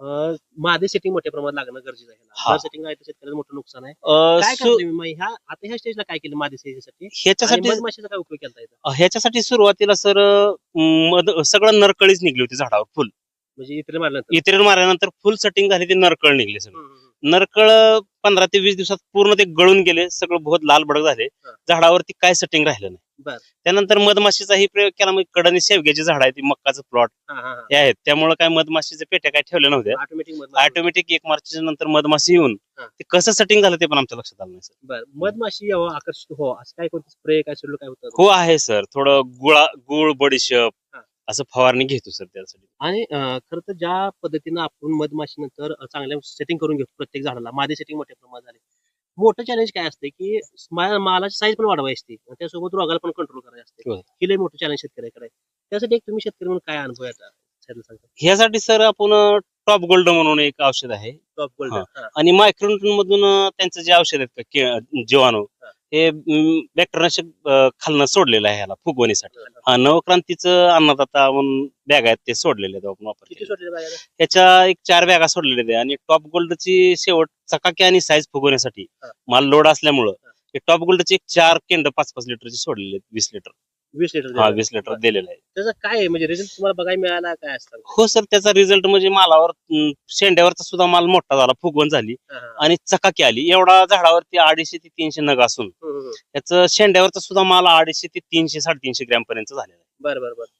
मादी सेटिंग मोठ्या प्रमाणात लागणं गरजेचं आहे हा. सेटिंग आहे तर शेतकऱ्याचं मोठं नुकसान आहे. अं, काय सु- करता तुम्ही मग ह्या आता ह्या स्टेजला काय केलं मादी सेटिंगसाठी ह्याच्यासाठी मधमाशीचा काय उपयोग केला इथं? ह्याच्यासाठी सुरुवातीला सर मध सगळं नरकळीच निघली होती झाडावर फुल. म्हणजे इतर मारल्यानंतर? इतर मारल्यानंतर फुल सेटिंग झाली ती नरकळ निघली सगळं. हम्म, नरकळ पंधरा ते वीस दिवसात पूर्ण ते गळून गेले सगळं बहुत लाल भडक झाले. झाडावरती काय सेटिंग राहिलं नाही. बर. त्यानंतर मधमाशीचाही प्रयोग केला मग कडनी शेवग्याची झाड आहे ती मक्काचं प्लॉट हा, आहेत. त्यामुळे काय मधमाशीचे पेट्या काय ठेवल्या नव्हत्या. ऑटोमॅटिक एक मार्चच्या नंतर मधमाशी येऊन. ते कसं सेटिंग झालं ते पण आमच्या लक्षात आलं नाही सर. मधमाशी यावं आकर्षित हो असं काय कोणतं स्प्रे काय काय होतं? हो आहे सर. थोडं गुळा गुळ बडीशेप. असं फवारणी घेतो सर त्यासाठी आणि खरं तर ज्या पद्धतीनं आपण मधमाशी नंतर चांगल्या सेटिंग करून घेतो प्रत्येक झाडाला मादी सेटिंग मोठ्या प्रमाणात झाली मोठं चॅलेंज काय असते की मालाची साईज पण वाढवायची असते आणि त्यासोबत रोगाला पण कंट्रोल करायचं असते. हे मोठं चॅलेंज शेतकऱ्याकडे आहे. त्यासाठी एक तुम्ही शेतकरी म्हणून काय अनुभव आहे आता? ह्यासाठी सर आपण टॉप गोल्ड म्हणून एक औषध आहे टॉप गोल्ड. आणि मायक्रोन्यूटन मधून त्यांचं जे औषध आहेत के- जीवाणू हा. बॅक्टेरियानाशक खालनं सोडलेलं आहे ह्याला फुगवणीसाठी हा नवक्रांतीचं अन्नदाता म्हणून बॅग आहेत ते सोडलेले आहेत आपण? त्याच्या एक चार बॅगा सोडलेल्या आहेत आणि टॉप गोल्डची शेवट चकाकी आणि साईज फुगवण्यासाठी. माल लोड असल्यामुळं टॉप गोल्डचे एक चार केंड पाच पाच लिटरचे सोडलेले आहेत वीस लिटर वीस लिटर हा. वीस लिटर. दिलेलं आहे त्याचा काय आहे म्हणजे रिझल्ट तुम्हाला बघायला मिळाला काय असतं हो सर त्याचा रिझल्ट म्हणजे मालावर अं, शेंड्यावरचा सुद्धा माल मोठा झाला फुगवण झाली हा, हा. आणि चकाकी आली एवढा झाडावरती अडीचशे ते तीनशे नग असून हम्म, हम्म, हम्म. त्याचं शेंड्यावरचा सुद्धा माल अडीचशे ते तीनशे साडेतीनशे ग्रॅम पर्यंत झालेला आहे बरं बरं बरं